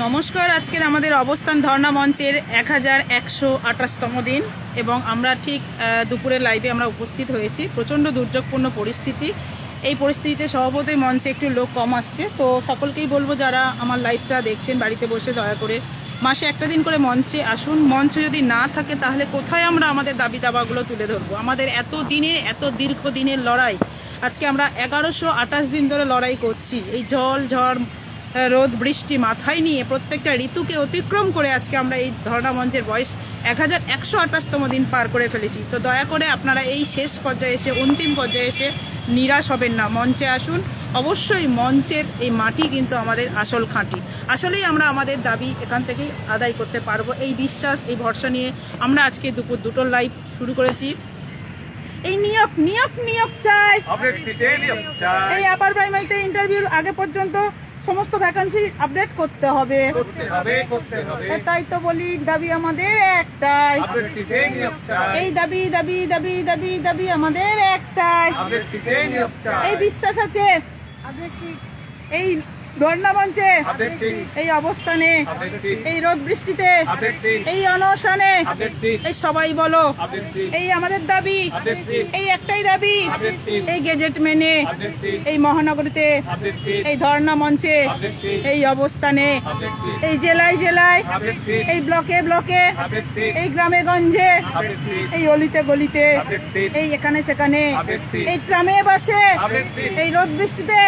নমস্কার আজকের আমাদের অবস্থান ধর্ণা মঞ্চের এক হাজার একশো আঠাশতম দিন এবং আমরা ঠিক আহ, দুপুরের লাইভে আমরা উপস্থিত হয়েছি। প্রচণ্ড দুর্যোগপূর্ণ পরিস্থিতি। এই পরিস্থিতিতে স্বভাবতই মঞ্চে একটু লোক কম আসছে। তো সকলকেই বলব যারা আমার লাইভটা দেখছেন বাড়িতে বসে দয়া করে মাসে একটা দিন করে মঞ্চে আসুন। মঞ্চ যদি না থাকে তাহলে কোথায় আমরা আমাদের দাবি দাবাগুলো তুলে ধরবো? আমাদের এত দিনের এত দীর্ঘ দিনের লড়াই। আজকে আমরা এগারোশো আঠাশ দিন ধরে লড়াই করছি। এই জল ঝড় রোদ বৃষ্টি মাথায় নিয়ে প্রত্যেকটা ঋতুকে অতিক্রম করে আজকে আমরা এই ধর্ণা মঞ্চের বয়স এক হাজার একশো আঠাশতম দিন পার করে ফেলেছি। তো দয়া করে আপনারা এই শেষ পর্যায়ে এসে অন্তিম পর্যায়ে এসে নিরাশ হবেন না। মঞ্চে আসুন। অবশ্যই মঞ্চের এই মাটি কিন্তু আমাদের আসল খাঁটি। আসলেই আমরা আমাদের দাবি এখান থেকেই আদায় করতে পারব। এই বিশ্বাস এই ভরসা নিয়ে আমরা আজকে দুপুর দুটোর লাইভ শুরু করেছি। এই নিয়োগ নিয়োগ নিয়োগ চাই। এই আপার প্রাইমারিতে ইন্টারভিউর আগে পর্যন্ত সমস্ত ভ্যাকান্সি আপডেট করতে হবে। করতে হবে করতে হবে। তাই তো বলি দাবি আমাদের একটাই। এই দাবি দাবি দাবি দাবি দাবি আমাদের একটাই। এই বিশ্বাস আছে? এই ধর্ণা মঞ্চে এই অবস্থানে এই রোদ বৃষ্টিতে এই অনশনে এই সবাই বলো এই আমাদের দাবি এই একটাই দাবি এই গেজেট মেনে এই মহানগরীতে এই ধর্ণা মঞ্চে এই অবস্থানে এই জেলায় জেলায় এই ব্লকে ব্লকে এই গ্রামে গঞ্জে এই অলিতে গলিতে এই এখানে সেখানে এই ট্রামে বাসে এই রোদ বৃষ্টিতে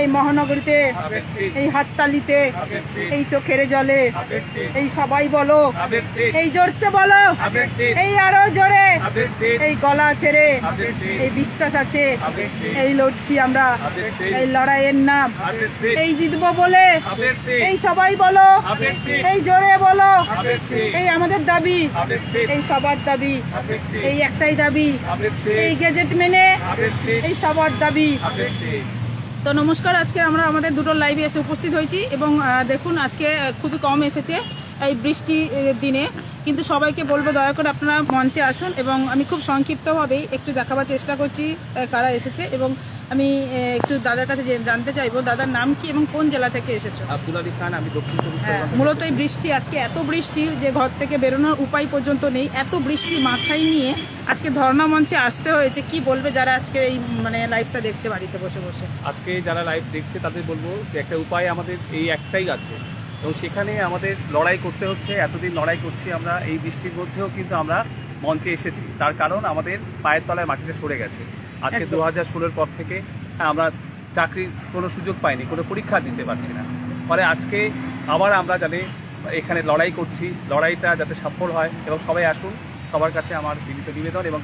এই মহানগরীতে এই হাততালিতে এই চোখের জলে এই সবাই বলো এই জোরসে বলো এই আরও জোরে এই গলা ছেড়ে এই বিশ্বাস আছে এই লড়ছি আমরা এই লড়াইয়ের নাম এই জিতবো বলে এই সবাই বলো এই জোরে বলো এই আমাদের দাবি এই সবার দাবি এই একটাই দাবি এই গেজেট মেনে এই সবার দাবি তো নমস্কার, আজকে আমরা আমাদের দুটো লাইভে এসে উপস্থিত হয়েছি এবং দেখুন আজকে খুবই কম এসেছে এই বৃষ্টি দিনে। কিন্তু সবাইকে বলব, দয়া করে আপনারা মঞ্চে আসুন এবং আমি খুব সংক্ষিপ্তভাবেই একটু দেখাবার চেষ্টা করছি কারা এসেছে এবং আমি একটু দাদার কাছে জানতে চাইব দাদার নাম কি এবং কোন জেলা থেকে এসেছ? আব্দুল আলী খান আমি দক্ষিণ হ্যাঁ, মূলত এই বৃষ্টি আজকে এত বৃষ্টি যে ঘর থেকে বেরোনোর উপায় পর্যন্ত নেই। এত বৃষ্টি মাথায় নিয়ে আজকে ধর্ণা মঞ্চে আসতে হয়েছে। কি বলবে যারা আজকে এই মানে লাইভটা দেখছে বাড়িতে বসে বসে? আজকে যারা লাইভ দেখছে তাদের বলব যে একটা উপায় আমাদের এই একটাই আছে। এবং সেখানে আমাদের লড়াই করতে হচ্ছে। এতদিন লড়াই করছি আমরা এই বৃষ্টির মধ্যেও কিন্তু আমরা মঞ্চে এসেছি। তার কারণ আমাদের পায়ের তলায় মাটিতে সরে গেছে। আজকে দু হাজার ষোলোর পর থেকে আমরা চাকরির কোনো সুযোগ পাইনি কোনো পরীক্ষা দিতে পারছি না। ফলে আজকে আবার আমরা যাতে এখানে লড়াই করছি লড়াইটা যাতে সফল হয় এবং সবাই আসুন সবার কাছে আমার বিনীত নিবেদন এবং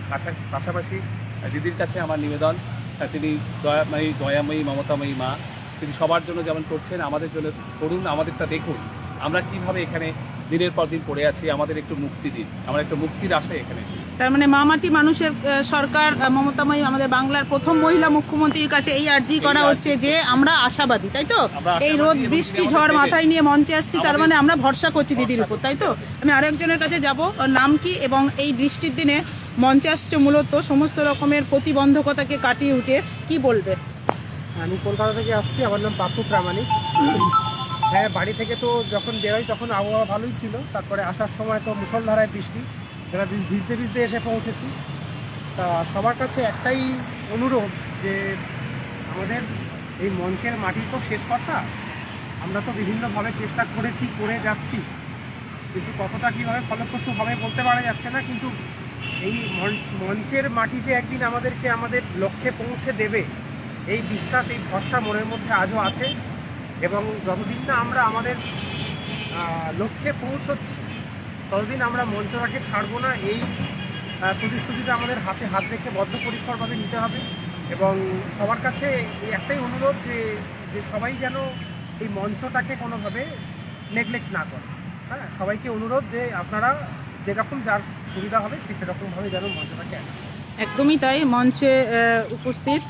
পাশাপাশি দিদির কাছে আমার নিবেদন। তিনি দয়াময়ী দয়াময়ী মমতাময়ী মা। তিনি সবার জন্য যেমন করছেন আমাদের জন্য করুন আমাদেরটা দেখুন। আমরা কীভাবে এখানে দিনের পর দিন পড়ে আছি আমাদের একটু মুক্তি দিন। আমরা একটু মুক্তির আশায় এখানে এসেছি তার মানে মামাটি মানুষের সরকার মমতাময়ী আমাদের বাংলার প্রথম মহিলা মুখ্যমন্ত্রীর কাছে এই আর্জি করা হচ্ছে যে আমরা আশাবাদী তাই তো? এই রোদ বৃষ্টি ঝড় মাথায় নিয়ে মঞ্চে আসছি তার মানে আমরা ভরসা করছি দিদির উপর তাই তো? আমি আরেকজনের কাছে যাব নাম কি এবং এই বৃষ্টির দিনে মঞ্চে আসছে মূলত সমস্ত রকমের প্রতিবন্ধকতাকে কাটিয়ে উঠে কি বলবে? আমি কলকাতা থেকে আসছি আমার নাম পাপ্পু প্রামাণিক। হ্যাঁ বাড়ি থেকে তো যখন বেরোই তখন আবহাওয়া ভালোই ছিল। তারপরে আসার সময় তো মুসলধারায় বৃষ্টি। যারা ভিজতে ভিজতে এসে পৌঁছেছি। তা সবার কাছে একটাই অনুরোধ যে আমাদের এই মঞ্চের মাটি তো শেষ কথা আমরা তো বিভিন্নভাবে চেষ্টা করেছি, করে যাচ্ছি। কিন্তু কতটা কীভাবে ফলপ্রসূ হবে বলতে পারা যাচ্ছে না। কিন্তু এই মঞ্চের মাটি যে একদিন আমাদেরকে আমাদের লক্ষ্যে পৌঁছে দেবে, এই বিশ্বাস, এই ভরসা মনের মধ্যে আজও আছে। এবং যতদিন না আমরা আমাদের লক্ষ্যে পৌঁছচ্ছি, ততদিন আমরা মঞ্চটাকে ছাড়বো না। এই প্রতিশ্রুতিটা আমাদের হাতে হাত রেখে বদ্ধপরিকরভাবে নিতে হবে এবং সবার কাছে এই একটাই অনুরোধ যে যে সবাই যেন এই মঞ্চটাকে কোনোভাবে নেগলেক্ট না করে। হ্যাঁ সবাইকে অনুরোধ যে আপনারা যেরকম যার সুবিধা হবে, সে সেরকমভাবে যেন মঞ্চটাকে একদমই তাই, মঞ্চে উপস্থিত